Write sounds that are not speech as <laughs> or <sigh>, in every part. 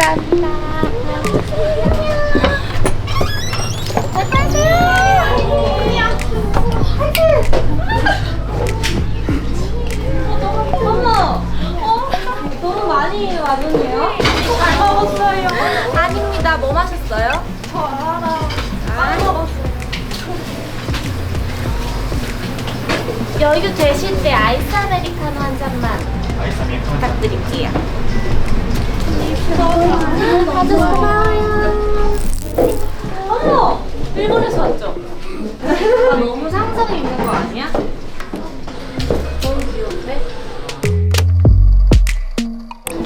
감사합니다. 어머, 어, 너무 많이 왔는데요? 잘 먹었어요. 아닙니다. 뭐 마셨어요? 저 알아. 안 먹었어요. 여유 되실 때 아이스 아메리카노 한 잔만 아이스 아메리카노 부탁드릴게요. 어머, 일본에서 왔죠? 아, 너무 상상이 있는 거 아니야? 너무 귀여운데?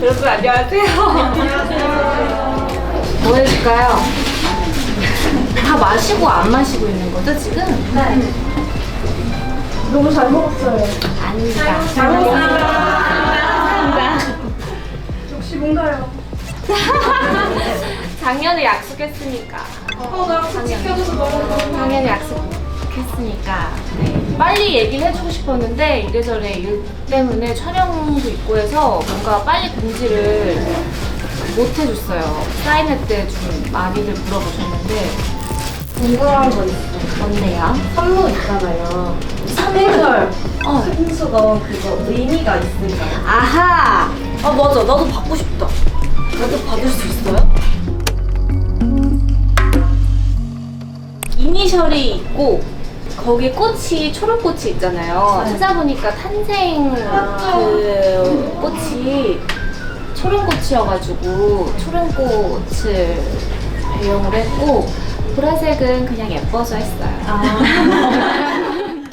여러분 안녕하세요. 뭐 해줄까요? 다 마시고 안 마시고 있는 거죠 지금? 네. 너무 잘 먹었어요. 아닙니다. 잘 먹었습니 작년에 약속했으니까. 어, 나랑 같이 켜줘서 너무. 당연히 약속했으니까 네. 빨리 얘기를 해주고 싶었는데 이래저래 일 때문에 촬영도 있고 해서 뭔가 빨리 공지를 못 해줬어요. 사인회 때 좀 많이들 물어보셨는데 궁금한 거 있어. 뭔데요? 선물 있잖아요. 삼행절. 어. 풍수가 그거 의미가 있을까요? 아하. 아 맞아. 나도 받고 싶다. 나도 받을 수 있어요? 이니셜이 있고 거기에 꽃이 초록꽃이 있잖아요. 찾아보니까 탄생 그 꽃이 초롱꽃이어가지고 초롱꽃을 배용을 했고 보라색은 그냥 예뻐서 했어요. <laughs>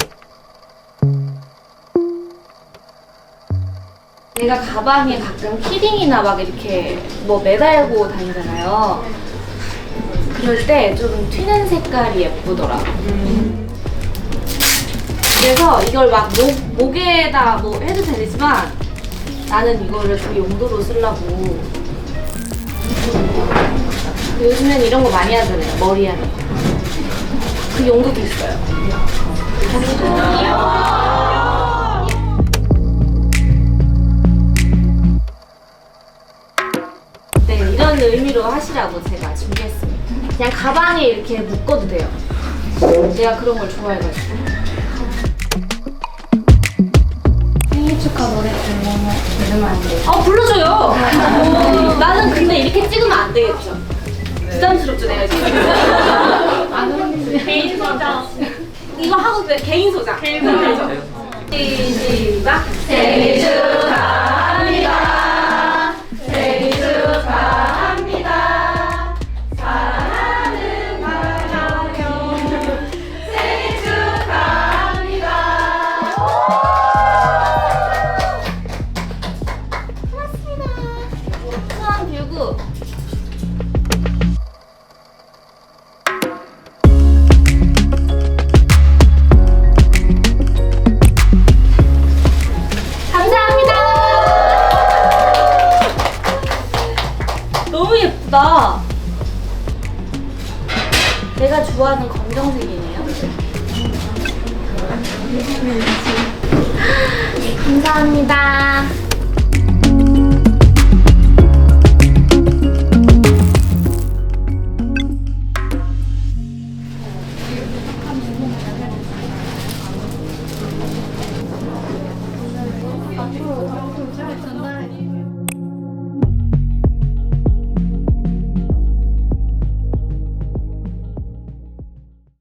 내가 가방에 가끔 키링이나 막 이렇게 뭐 매달고 다니잖아요. 그럴 때 좀 튀는 색깔이 예쁘더라. 그래서 이걸 막 목, 목에다 뭐 해도 되지만 나는 이거를 그 용도로 쓰려고. 그 요즘엔 이런 거 많이 하잖아요. 머리 하는 거. 그 용도도 있어요. 네, 이런 의미로 하시라고 제가 준비했습니다. 그냥 가방에 이렇게 묶어도 돼요. 제가 그런 걸 좋아해가지고. 생일 축하 노래 부르면 안 돼요. 아, 불러줘요! 어, 나는 근데 이렇게 찍으면 안 되겠죠. 부담스럽죠, 내가 지금. 개인 소장. 이거 하고 돼, 개인 소장. 개인 소장. 시작. 생일 축하 내가 좋아하는 검정색이네요. <laughs> 감사합니다.